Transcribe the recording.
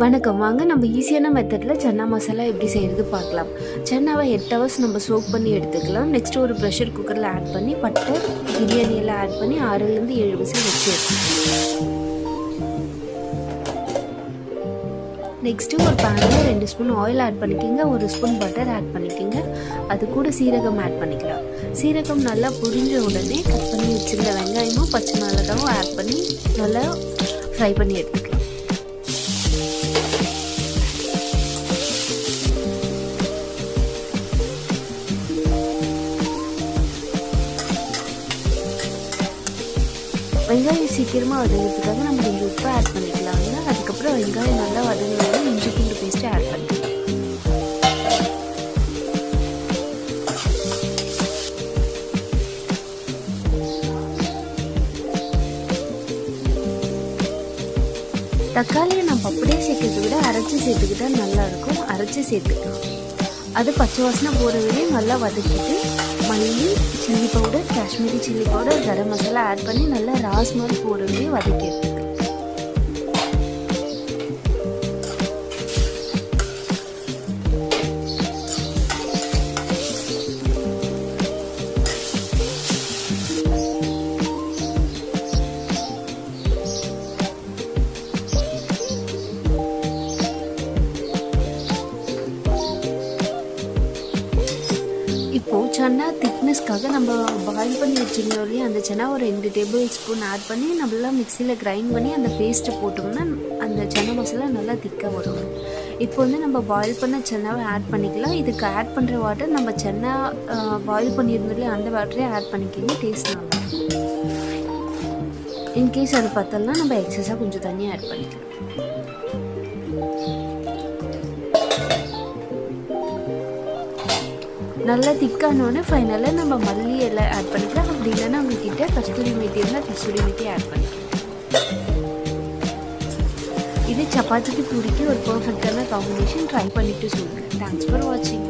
வணக்கம். வாங்க நம்ம ஈஸியான மெத்தடில் சன்னா மசாலா எப்படி செய்கிறது பார்க்கலாம். சன்னாவை எட் ஹவர்ஸ் நம்ம சோக் பண்ணி எடுத்துக்கலாம். நெக்ஸ்ட்டு ஒரு ப்ரெஷர் குக்கரில் ஆட் பண்ணி பட்டை பிரியாணி எல்லாம் ஆட் பண்ணி ஆறுலேருந்து ஏழு விசில் வச்சு நெக்ஸ்ட்டு ஒரு பேனில் ரெண்டு ஸ்பூன் ஆயில் ஆட் பண்ணிக்கோங்க. ஒரு ஸ்பூன் பட்டர் ஆட் பண்ணிக்கிங்க. அது கூட சீரகம் ஆட் பண்ணிக்கலாம். சீரகம் நல்லா புரிஞ்ச உடனே கட் பண்ணி வச்சுருந்த வெங்காயமும் பச்சை மிளகாவும் ஆட் பண்ணி நல்லா ஃப்ரை பண்ணி எடுத்துக்கலாம். வெங்காயம் சீக்கிரமாக வதங்கிறதுக்காக நம்ம கொஞ்சம் உப்பு ஆட் பண்ணிக்கலாம். ஏன்னா அதுக்கப்புறம் வெங்காயம் நல்லா வதங்கினாலும் இஞ்சி பூண்டு பேஸ்ட்டு ஆட் பண்ணிக்கலாம் தக்காளியை நம்ம அப்படியே சேர்க்கறதை விட அரைச்சி சேர்த்துக்கிட்டா நல்லாயிருக்கும் அரைச்சி சேர்த்துக்கலாம். அது பச்சை வாசனை போகிற வரையும் நல்லா வதக்கிட்டு மல்லி chilli powder Kashmiri chilli powder garam masala add பண்ணி நல்லா ராஸ் மாதிரி போகிற இப்போது சன்னா திக்னஸ்க்காக நம்ம பாயில் பண்ணி வச்சுருந்தோம் இல்லையா அந்த சன்னா ஒரு ரெண்டு டேபிள் ஸ்பூன் ஆட் பண்ணி நல்லா மிக்சியில் கிரைண்ட் பண்ணி அந்த பேஸ்ட்டை போட்டோம்னா அந்த சன்னா மசாலா நல்லா திக்காக வரும். இப்போ வந்து நம்ம பாயில் பண்ண சென்னாவை ஆட் பண்ணிக்கலாம். இதுக்கு ஆட் பண்ணுற வாட்டர் நம்ம சென்னா பாயில் பண்ணியிருந்தோம் இல்லையா அந்த வாட்டரே ஆட் பண்ணிக்கிங்க டேஸ்ட் நல்லா இன்கேஸ் அது பார்த்தோம்னா நம்ம எக்ஸஸாக கொஞ்சம் தண்ணியாக ஆட் பண்ணிக்கலாம். நல்லா திக்கானோடனே ஃபைனலாக நம்ம மல்லி எல்லாம் ஆட் பண்ணிக்கலாம். அப்படி இல்லைன்னா உங்ககிட்ட கஸ்தூரி மேத்தி இருந்தால் கஸ்தூரி மேத்தி ஆட் பண்ணிக்கலாம். இது சப்பாத்திக்கு பூரிக்கு ஒரு பர்ஃபெக்டான காம்பினேஷன் ட்ரை பண்ணிவிட்டு சொல்லுங்கள் தேங்க்ஸ் ஃபார் வாட்சிங்